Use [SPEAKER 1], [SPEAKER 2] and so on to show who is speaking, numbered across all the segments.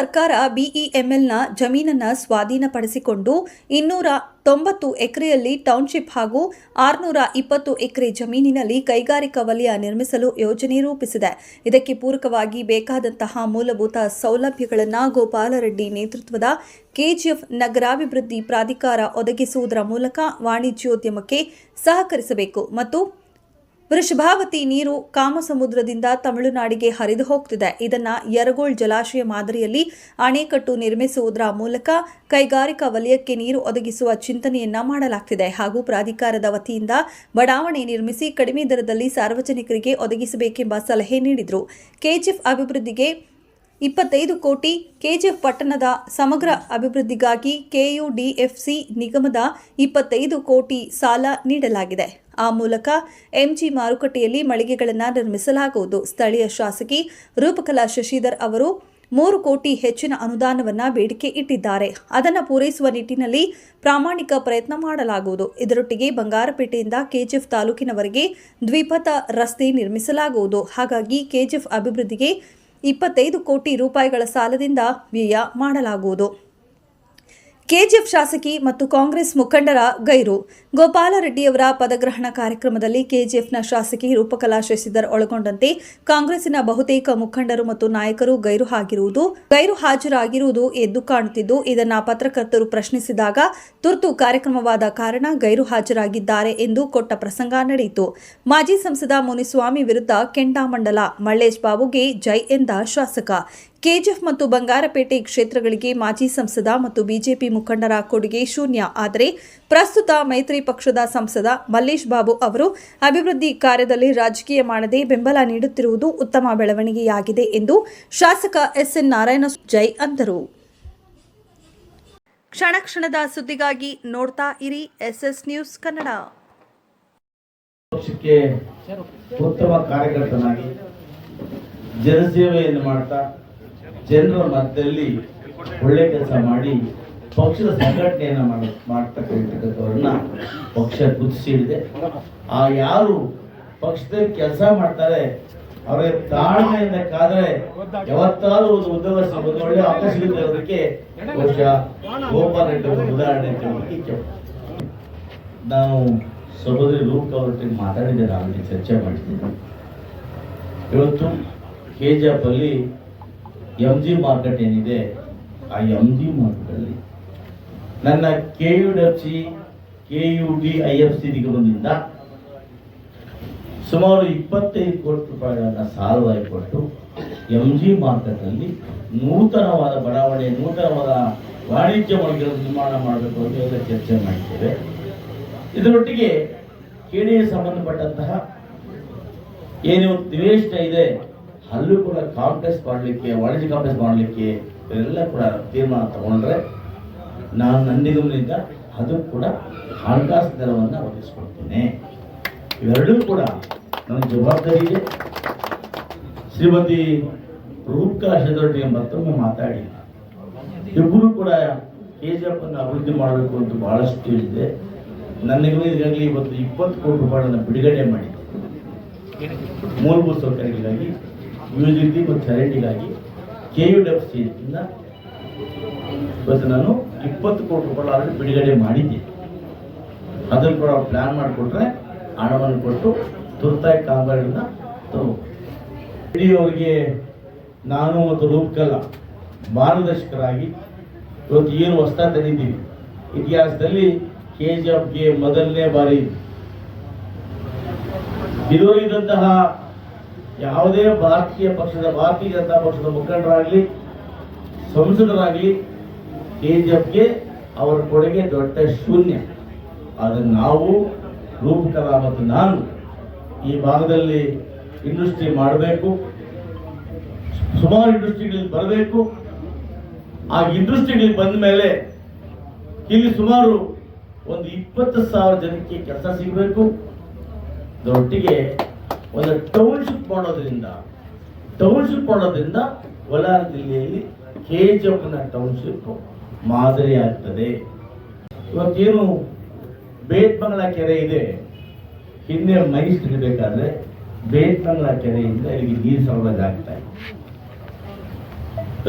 [SPEAKER 1] ಸರ್ಕಾರ ಬಿಇಎಂಎಲ್ನ ಜಮೀನನ್ನು ಸ್ವಾಧೀನಪಡಿಸಿಕೊಂಡು ಇನ್ನೂರ ತೊಂಬತ್ತು ಎಕರೆಯಲ್ಲಿ ಟೌನ್ಶಿಪ್ ಹಾಗೂ ಆರುನೂರ ಇಪ್ಪತ್ತು ಎಕರೆ ಜಮೀನಿನಲ್ಲಿ ಕೈಗಾರಿಕಾ ವಲಯ ನಿರ್ಮಿಸಲು ಯೋಜನೆ ರೂಪಿಸಿದೆ. ಇದಕ್ಕೆ ಪೂರಕವಾಗಿ ಬೇಕಾದಂತಹ ಮೂಲಭೂತ ಸೌಲಭ್ಯಗಳನ್ನು ಗೋಪಾಲರೆಡ್ಡಿ ನೇತೃತ್ವದ ಕೆಜಿಎಫ್ ನಗರಾಭಿವೃದ್ಧಿ ಪ್ರಾಧಿಕಾರ ಒದಗಿಸುವುದರ ಮೂಲಕ ವಾಣಿಜ್ಯೋದ್ಯಮಕ್ಕೆ ಸಹಕರಿಸಬೇಕು ಮತ್ತು ವೃಷಭಾವತಿ ನೀರು ಕಾಮಸಮುದ್ರದಿಂದ ತಮಿಳುನಾಡಿಗೆ ಹರಿದು ಹೋಗ್ತಿದೆ. ಇದನ್ನ ಯರಗೋಳ್ ಜಲಾಶಯ ಮಾದರಿಯಲ್ಲಿ ಅಣೆಕಟ್ಟು ನಿರ್ಮಿಸುವುದರ ಮೂಲಕ ಕೈಗಾರಿಕಾ ವಲಯಕ್ಕೆ ನೀರು ಒದಗಿಸುವ ಚಿಂತನೆಯನ್ನ ಮಾಡಲಾಗ್ತಿದೆ. ಹಾಗೂ ಪ್ರಾಧಿಕಾರದ ವತಿಯಿಂದ ಬಡಾವಣೆ ನಿರ್ಮಿಸಿ ಕಡಿಮೆ ದರದಲ್ಲಿ ಸಾರ್ವಜನಿಕರಿಗೆ ಒದಗಿಸಬೇಕೆಂಬ ಸಲಹೆ ನೀಡಿದರು. ಕೆಜಿಎಫ್ ಅಭಿವೃದ್ಧಿಗೆ ಇಪ್ಪತ್ತೈದು ಕೋಟಿ ಕೆಜಿಎಫ್ ಪಟ್ಟಣದ ಸಮಗ್ರ ಅಭಿವೃದ್ಧಿಗಾಗಿ ಕೆಯುಡಿಎಫ್ಸಿ ನಿಗಮದ ಇಪ್ಪತ್ತೈದು ಕೋಟಿ ಸಾಲ ನೀಡಲಾಗಿದೆ. ಆ ಮೂಲಕ ಎಂಜಿ ಮಾರುಕಟ್ಟೆಯಲ್ಲಿ ಮಳಿಗೆಗಳನ್ನು ನಿರ್ಮಿಸಲಾಗುವುದು. ಸ್ಥಳೀಯ ಶಾಸಕಿ ರೂಪಕಲಾ ಶಶಿಧರ್ ಅವರು ಮೂರು ಕೋಟಿ ಹೆಚ್ಚಿನ ಅನುದಾನವನ್ನು ಬೇಡಿಕೆ ಇಟ್ಟಿದ್ದಾರೆ. ಅದನ್ನು ಪೂರೈಸುವ ನಿಟ್ಟಿನಲ್ಲಿ ಪ್ರಾಮಾಣಿಕ ಪ್ರಯತ್ನ ಮಾಡಲಾಗುವುದು. ಇದರೊಟ್ಟಿಗೆ ಬಂಗಾರಪೇಟೆಯಿಂದ ಕೆಜಿಎಫ್ ತಾಲೂಕಿನವರೆಗೆ ದ್ವಿಪಥ ರಸ್ತೆ ನಿರ್ಮಿಸಲಾಗುವುದು. ಹಾಗಾಗಿ ಕೆಜಿಎಫ್ ಅಭಿವೃದ್ಧಿಗೆ ಇಪ್ಪತ್ತೈದು ಕೋಟಿ ರೂಪಾಯಿಗಳ ಸಾಲದಿಂದ ವ್ಯಯ ಮಾಡಲಾಗುವುದು. ಕೆಜಿಎಫ್ ಶಾಸಕಿ ಮತ್ತು ಕಾಂಗ್ರೆಸ್ ಮುಖಂಡರ ಗೈರು. ಗೋಪಾಲರೆಡ್ಡಿಯವರ ಪದಗ್ರಹಣ ಕಾರ್ಯಕ್ರಮದಲ್ಲಿ ಕೆಜಿಎಫ್ನ ಶಾಸಕಿ ರೂಪಕಲಾ ಶಶಿಧರ್ ಒಳಗೊಂಡಂತೆ ಕಾಂಗ್ರೆಸ್ಸಿನ ಬಹುತೇಕ ಮುಖಂಡರು ಮತ್ತು ನಾಯಕರು ಗೈರು ಆಗಿರುವುದು, ಗೈರು ಹಾಜರಾಗಿರುವುದು ಎದ್ದು ಕಾಣುತ್ತಿದ್ದು, ಇದನ್ನ ಪತ್ರಕರ್ತರು ಪ್ರಶ್ನಿಸಿದಾಗ ತುರ್ತು ಕಾರ್ಯಕ್ರಮವಾದ ಕಾರಣ ಗೈರು ಹಾಜರಾಗಿದ್ದಾರೆ ಎಂದು ಕೊಟ್ಟ ಪ್ರಸಂಗ ನಡೆಯಿತು. ಮಾಜಿ ಸಂಸದ ಮುನಿಸ್ವಾಮಿ ವಿರುದ್ಧ ಕೆಂಡಾಮಂಡಲ ಮಳ್ಳೇಶ್ ಬಾಬುಗೆ ಜೈ ಎಂದ ಶಾಸಕ. ಕೆಜಿಎಫ್ ಮತ್ತು ಬಂಗಾರಪೇಟೆ ಕ್ಷೇತ್ರಗಳಿಗೆ ಮಾಜಿ ಸಂಸದ ಮತ್ತು ಬಿಜೆಪಿ ಮುಖಂಡರ ಕೊಡುಗೆ ಶೂನ್ಯ. ಆದರೆ ಪ್ರಸ್ತುತ ಮೈತ್ರಿ ಪಕ್ಷದ ಸಂಸದ ಮಲ್ಲೇಶ್ ಬಾಬು ಅವರು ಅಭಿವೃದ್ಧಿ ಕಾರ್ಯದಲ್ಲಿ ರಾಜಕೀಯ ಮಾಡದೆ ಬೆಂಬಲ ನೀಡುತ್ತಿರುವುದು ಉತ್ತಮ ಬೆಳವಣಿಗೆಯಾಗಿದೆ ಎಂದು ಶಾಸಕ ಎಸ್ಎನ್ ನಾರಾಯಣ ಜೈ ಅಂದರು. ಕ್ಷಣ ಕ್ಷಣದ ಸುದ್ದಿಗಾಗಿ ನೋಡ್ತಾ ಇರಿ ಎಸ್ಎಸ್ ನ್ಯೂಸ್ ಕನ್ನಡ.
[SPEAKER 2] ಉತ್ತಮ ಕಾರ್ಯಕರ್ತನಾಗಿ ಜನಸೇವೆಯನ್ನು ಮಾಡ್ತಾ ಜನರ ಮಧ್ಯದಲ್ಲಿ ಒಳ್ಳೆ ಕೆಲಸ ಮಾಡಿ ಪಕ್ಷದ ಸಂಘಟನೆಯನ್ನು ಮಾಡ ಮಾಡ್ತಕ್ಕಂಥವ್ರನ್ನ ಪಕ್ಷ ಗುರುತಿಸಿಡಿದೆ ಆ ಯಾರು ಪಕ್ಷದಲ್ಲಿ ಕೆಲಸ ಮಾಡ್ತಾರೆ ಅವರಿಗೆ ತಾಳ್ಮೆಯಿಂದ ಕಾದ್ರೆ ಯಾವತ್ತಾದ್ರೂ ಒಂದು ಉದ್ಯೋಗ ಒಂದು ಒಳ್ಳೆ ಅವಕಾಶ ಅದಕ್ಕೆ ಬಹುಶಃ ಗೋಪಾಲ್ ರೆಡ್ಡಿ ಅವರ ಉದಾಹರಣೆ ನಾವು ಸಹೋದರಿ ರೂಪ್ ಅವರೊಟ್ಟಿಗೆ ಮಾತಾಡಿದ್ದೇನೆ ಆಗಲಿ ಚರ್ಚೆ ಮಾಡಿದ್ದೀನಿ ಇವತ್ತು ಕೆ ಜಿ ಅಲ್ಲಿ ಎಂ ಜಿ ಮಾರ್ಕೆಟ್ ಏನಿದೆ, ಆ ಎಂ ಜಿ ಮಾರ್ಕೆಟಲ್ಲಿ ನನ್ನ K U D F C K U D I F C ನಿಗಮದಿಂದ ಸುಮಾರು ಇಪ್ಪತ್ತೈದು ಕೋಟಿ ರೂಪಾಯಿಗಳನ್ನು ಸಾಲವಾಗಿ ಕೊಟ್ಟು ಎಂ ಜಿ ಮಾರ್ಕೆಟ್ನಲ್ಲಿ ನೂತನವಾದ ಬಡಾವಣೆ, ನೂತನವಾದ ವಾಣಿಜ್ಯ ಮಳಿಗೆಗಳನ್ನು ನಿರ್ಮಾಣ ಮಾಡಬೇಕು ಅಂತ ಎಲ್ಲ ಚರ್ಚೆ ಮಾಡಿದ್ದೇವೆ ಇದರೊಟ್ಟಿಗೆ ಕೇಣಿಗೆ ಸಂಬಂಧಪಟ್ಟಂತಹ ಏನು ದ್ವೇಷ ಇದೆ ಅಲ್ಲೂ ಕೂಡ ಕಾಂಪ್ಲೆಕ್ಸ್ ಮಾಡಲಿಕ್ಕೆ, ವಾಣಿಜ್ಯ ಕಾಂಪ್ಲೆಕ್ಸ್ ಮಾಡಲಿಕ್ಕೆ ಇವೆಲ್ಲ ಕೂಡ ತೀರ್ಮಾನ ತಗೊಂಡ್ರೆ ನಾನು ನನ್ನ ನಿಗಮದಿಂದ ಅದು ಕೂಡ ಹಣಕಾಸು ದರವನ್ನು ಒದಗಿಸ್ಕೊಡ್ತೇನೆ. ಇವೆರಡೂ ಕೂಡ ನನ್ನ ಜವಾಬ್ದಾರಿ ಇದೆ. ಶ್ರೀಮತಿ ರೂಪಾ ಶೆದೊಟ್ಟಿಗೆ ಮತ್ತೊಮ್ಮೆ ಮಾತಾಡಿ. ಇಬ್ಬರು ಕೂಡ ಕೆ ಜಿ ಎಫ್ ಅನ್ನು ಅಭಿವೃದ್ಧಿ ಮಾಡಬೇಕು ಅಂತ ಬಹಳಷ್ಟು ಇದೆ ನನ್ನ ನಿಗಮ ಈಗಾಗಲೇ ಇವತ್ತು ಇಪ್ಪತ್ತು ಕೋಟಿ ರೂಪಾಯಿಗಳನ್ನು ಬಿಡುಗಡೆ ಮಾಡಿದೆ ಮೂಲಭೂತ ಸೌಕರ್ಯಗಳಿಗಾಗಿ ಯುಜಿಟಿ ಮತ್ತು ಚಾರಿಟಿಗಾಗಿ ಕೆ ಯು ಡಬ್ ಸಿ ಸಿಯಿಂದ ಇವತ್ತು ನಾನು ಇಪ್ಪತ್ತು ಕೋಟಿ ರೂಪಾಯಿ ಆಲ್ರೆಡಿ ಬಿಡುಗಡೆ ಮಾಡಿದ್ದೆ. ಅದನ್ನು ಕೂಡ ಪ್ಲ್ಯಾನ್ ಮಾಡಿಕೊಟ್ರೆ ಹಣವನ್ನು ಕೊಟ್ಟು ತುರ್ತಾಗಿ ಕಾಮಗಾರಿಗಳನ್ನ ತಗೋ ಇಡೀ ಅವರಿಗೆ ನಾನು ಮತ್ತು ರೂಪಕಲ್ಲ ಮಾರ್ಗದರ್ಶಕರಾಗಿ ಇವತ್ತು ಏನು ಹೊಸ ತಂದಿದ್ದೀವಿ. ಇತಿಹಾಸದಲ್ಲಿ ಕೆ ಜಿ ಎಫ್ಗೆ ಮೊದಲನೇ ಬಾರಿ ಇರುವಂತಹ ಯಾವುದೇ ಭಾರತೀಯ ಪಕ್ಷದ, ಭಾರತೀಯ ಜನತಾ ಪಕ್ಷದ ಮುಖಂಡರಾಗಲಿ, ಸಂಸದರಾಗಲಿ ಎಫ್ಗೆ ಅವರ ಕೊಡುಗೆ ದೊಡ್ಡ ಶೂನ್ಯ. ಅದನ್ನು ನಾವು ರೂಪಕಲಾ ಮತ್ತು ನಾನು ಈ ಭಾಗದಲ್ಲಿ ಇಂಡಸ್ಟ್ರಿ ಮಾಡಬೇಕು, ಸುಮಾರು ಇಂಡಸ್ಟ್ರಿಗಳಿಗೆ ಬರಬೇಕು. ಆ ಇಂಡಸ್ಟ್ರಿಗಳಿಗೆ ಬಂದ ಮೇಲೆ ಇಲ್ಲಿ ಸುಮಾರು ಒಂದು ಇಪ್ಪತ್ತು ಸಾವಿರ ಜನಕ್ಕೆ ಕೆಲಸ ಸಿಗಬೇಕು. ಒಟ್ಟಿಗೆ ಒಂದು ಟೌನ್ಶಿಪ್ ಮಾಡೋದ್ರಿಂದ ಟೌನ್ಶಿಪ್ ಮಾಡೋದ್ರಿಂದ ಕೋಲಾರ ಜಿಲ್ಲೆಯಲ್ಲಿ ಕೆ ಜಪ್ಪನ ಟೌನ್ಶಿಪ್ ಮಾದರಿ ಆಗ್ತದೆ. ಇವತ್ತೇನು ಬೇತ್ಮಂಗಲ ಕೆರೆ ಇದೆ? ಹಿಂದೆ ಮೈಸ್ ಇರಬೇಕಾದ್ರೆ ಬೇತ್ಮಂಗಲ ಕೆರೆಯಿಂದ ಇಲ್ಲಿಗೆ ನೀರು ಸರಬರಾಜು ಆಗ್ತಾ ಇದೆ.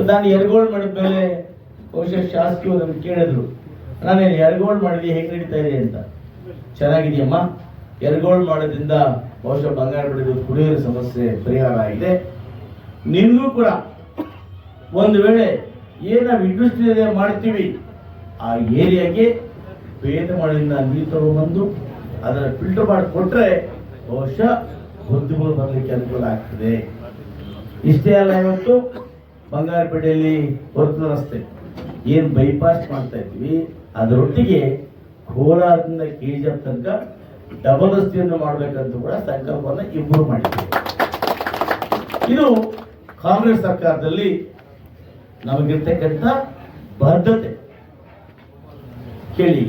[SPEAKER 2] ನಾನು ಎರಗೋಳ್ ಮಾಡಿದ ಮೇಲೆ ಬಹುಶಃ ನಮ್ಗೆ ಕೇಳಿದ್ರು. ನಾನೇನು ಎರಗೋಳ್ ಮಾಡಿದೆ ಹೇಗೆ ನಡೀತಾ ಇದೆ ಅಂತ? ಚೆನ್ನಾಗಿದೆಯಮ್ಮ? ಎರಗೋಳ್ ಮಾಡೋದ್ರಿಂದ ಬಹುಶಃ ಬಂಗಾರ ಬೆಳೆದು ಕುಡಿಯೋ ಸಮಸ್ಯೆ ಪರಿಹಾರ ಆಗಿದೆ. ನಿನಗೂ ಕೂಡ ಒಂದು ವೇಳೆ ಏನು ನಾವು ಮಾಡ್ತೀವಿ, ಆ ಏರಿಯಾಗೆ ಭೇದ ಮಾಡಿಂದ ನೀರು ತಗೊಂಡ್ಬಂದು ಅದರ ಫಿಲ್ಟರ್ ಮಾಡಿ ಕೊಟ್ಟರೆ ಬಹುಶಃ ಬುದ್ಧಿಗಳು ಬರಲಿಕ್ಕೆ ಅನುಕೂಲ ಆಗ್ತದೆ. ಇಷ್ಟೇ ಅಲ್ಲ ಇವತ್ತು ಬಂಗಾರಪೇಟೆಯಲ್ಲಿ ಹೊರತು ರಸ್ತೆ, ಏನು ಬೈಪಾಸ್ ಮಾಡ್ತಾ ಇದ್ವಿ ಅದರೊಟ್ಟಿಗೆ ಕೋಲಾರದಿಂದ ಕೆ ಜಿ ತನಕ ಡಬಲ್ ರಸ್ತೆಯನ್ನು ಮಾಡಬೇಕಂತ ಕೂಡ ಸಂಕಲ್ಪವನ್ನು ಇಂಪ್ರೂವ್ ಮಾಡಿದ್ದೇವೆ ಇದು ಕಾಂಗ್ರೆಸ್ ಸರ್ಕಾರದಲ್ಲಿ ನಮಗಿರ್ತಕ್ಕಂಥ ಬದ್ಧತೆ. ಕೇಳಿ